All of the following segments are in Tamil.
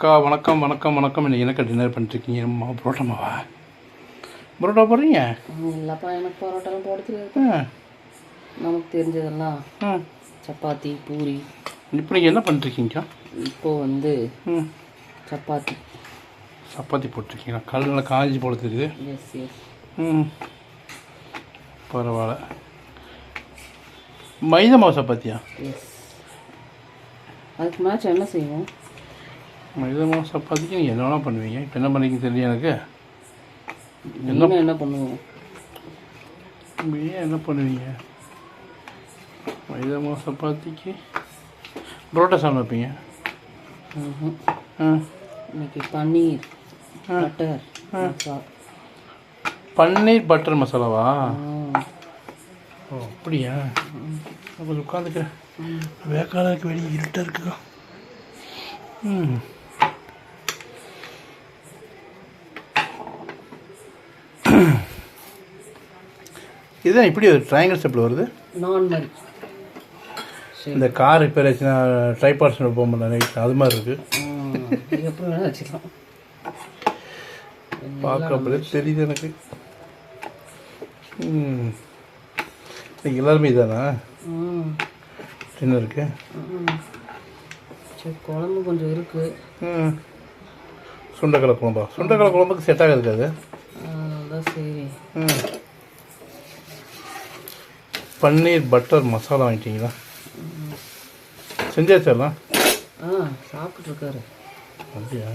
அக்கா வணக்கம் வணக்கம் வணக்கம். இன்னைக்கு என்ன டின்னர் பண்ணிருக்கீங்க மாவு புரோட்டா மாவா புரோட்டா போடுறீங்க? இல்லைப்பா எனக்கு பரோட்டாலாம் போட தெரியாது நமக்கு தெரிஞ்சதெல்லாம் சப்பாத்தி பூரி. இப்போ நீங்கள் என்ன பண்ணிருக்கீங்க இப்போ வந்து ம் சப்பாத்தி. சப்பாத்தி போட்டிருக்கீங்களா? கல்லில் காஞ்சி போட தெரியுது. எஸ் எஸ் ம். பரவாயில்ல. மைதா மாவு சப்பாத்தியா? எஸ் அதுக்கு மேட்ச் என்ன செய்வோம்? மைதா மாவு சப்பாத்திக்கு நீங்கள் என்ன வேணால் பண்ணுவீங்க? இப்போ என்ன பண்ணிக்க தெரியல எனக்கு? என்ன என்ன பண்ணுவோம் நீங்கள் என்ன பண்ணுவீங்க? மைதா மாவு சப்பாத்திக்கு புரோட்டா சாப்பிட வைப்பீங்க. ஆ. இன்னைக்கு பன்னீர் பட்டர். பன்னீர் பட்டர் மசாலாவா. ஓ அப்படியா? கொஞ்சம் உட்காந்துக்கிறேன் வேக்கால இருக்கு வெளியே இருட்டாக இருக்குக்கா ம். இதுதான் இப்படி ஒரு ட்ரையாங்கிள் ஸ்டெப்பில் வருது. சரி. இந்த கார் ரிப்பேர் ஆச்சுன்னா ட்ரைபார்ட்ஸ் போகும்போது நைட் அது மாதிரி இருக்குது எப்படி வேணால் வச்சுக்கலாம். பார்க்க அப்படியே தெரியுது எனக்கு. இன்னைக்கு எல்லாருமே இதானா? ம் டின்னருக்கு ம். சரி குழம்பு கொஞ்சம் இருக்குது ம். சுண்டக்கடலை குழம்பா? சுண்டக்கடலை குழம்புக்கு செட் ஆகாது அது? அதான் சரி. ம். பன்னீர் பட்டர் மசாலா வாங்கிட்டீங்களா? செஞ்சாச்செல்லாம் ஆ சாப்பிட்ருக்காரு அப்படியா?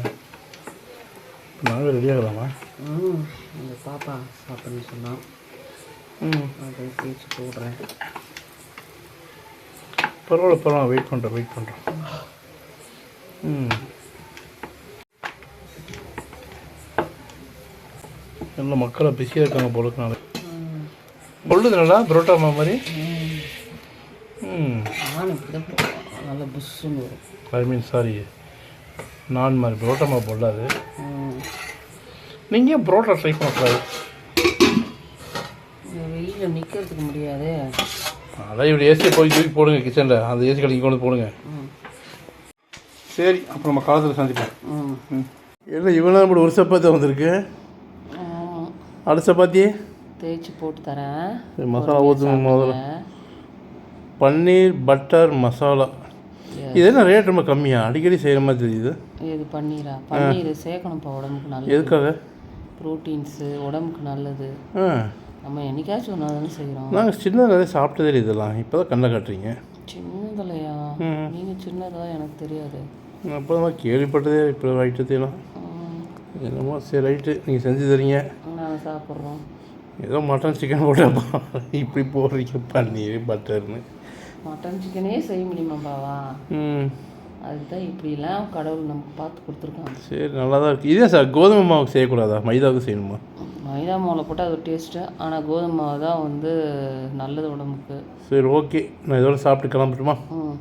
நாங்கள் ரெடி ஆகலாமா? ம் இந்த பாப்பா சாப்பிட்றேன்னு சொன்னான் ம். அதை தேய்ச்சி போடுறேன். பரவாயில்ல பரவாயில்ல வெயிட் பண்ணுறோம் வெயிட் பண்ணுறோம் ம். எல்லாம் மக்களை பிஸியாக இருக்காங்க நாளைக்கு ம். பொழுதுனடா புரோட்டா மாதிரி. நல்லா புஷ்ஷுன்னு வரும். ஐ மீன் சாரி நான் மாதிரி புரோட்டா மா போடாது ம். நீங்கள் ஏன் புரோட்டா ட்ரை பண்ணக்கூடாது? வெயிலில் நிற்கிறதுக்கு முடியாதே. அதான் இப்படி ஏசியை போய் தூக்கி போடுங்க கிச்சனில் அந்த ஏசி கடைக்கு கொண்டு போடுங்க. ம். சரி அப்புறம் நம்ம காலத்தில் சந்திப்போம். இல்லை இவனா இப்படி ஒரு சப்பாத்தி வந்திருக்கு. அடுத்த சப்பாத்தி? தேய்ச்சி போட்டு தரேன். மசாலா ஊற்றுங்க முதல்ல. பன்னீர் பட்டர் மசாலா. இது என்ன ரேட் ரொம்ப கம்மியா? அடிக்கடி செய்கிற மாதிரி தெரியுது. இது பன்னீரா? பன்னீர் சேர்க்கணும்ப்பா உடம்புக்கு நல்லது. எதுக்காக? ப்ரோட்டீன்ஸு உடம்புக்கு நல்லது. நம்ம என்னைக்காச்சும் ஒன்றா தானே செய்கிறோம் நாங்கள் சின்ன நிறைய சாப்பிட்டதே இதெல்லாம். இப்போ தான் கண்ணை காட்டுறீங்க சின்னதில்லையா. நீங்கள் சின்னதா எனக்கு தெரியாது. அப்போ தான் கேள்விப்பட்டதே இப்போ ஐட்டத்தையெல்லாம் ம். என்னமோ சரி ரைட்டு நீங்கள் செஞ்சு தரீங்க. சாப்பிட்றோம். ஏதோ மட்டன் சிக்கன் போட்டப்பா இப்படி போடுறீங்க பன்னீர் பட்டர்னு மட்டன் சிக்கனே செய்ய முடியுமா பாவா ம். அதுக்கு தான் இப்படிலாம் கடவுள் நமக்கு பார்த்து கொடுத்துருக்காங்க. சரி நல்லா தான் இருக்குது இதே சார் கோதுமை மாவுக்கு செய்யக்கூடாதா? மைதாவுக்கு செய்யணுமா? மைதா மாவில் போட்டால் அது டேஸ்ட்டு ஆனால் கோதுமை மாவு தான் வந்து நல்லது உடம்புக்கு. சரி ஓகே நான் இதோட சாப்பிட்டு கிளம்பட்டுமா? ம்.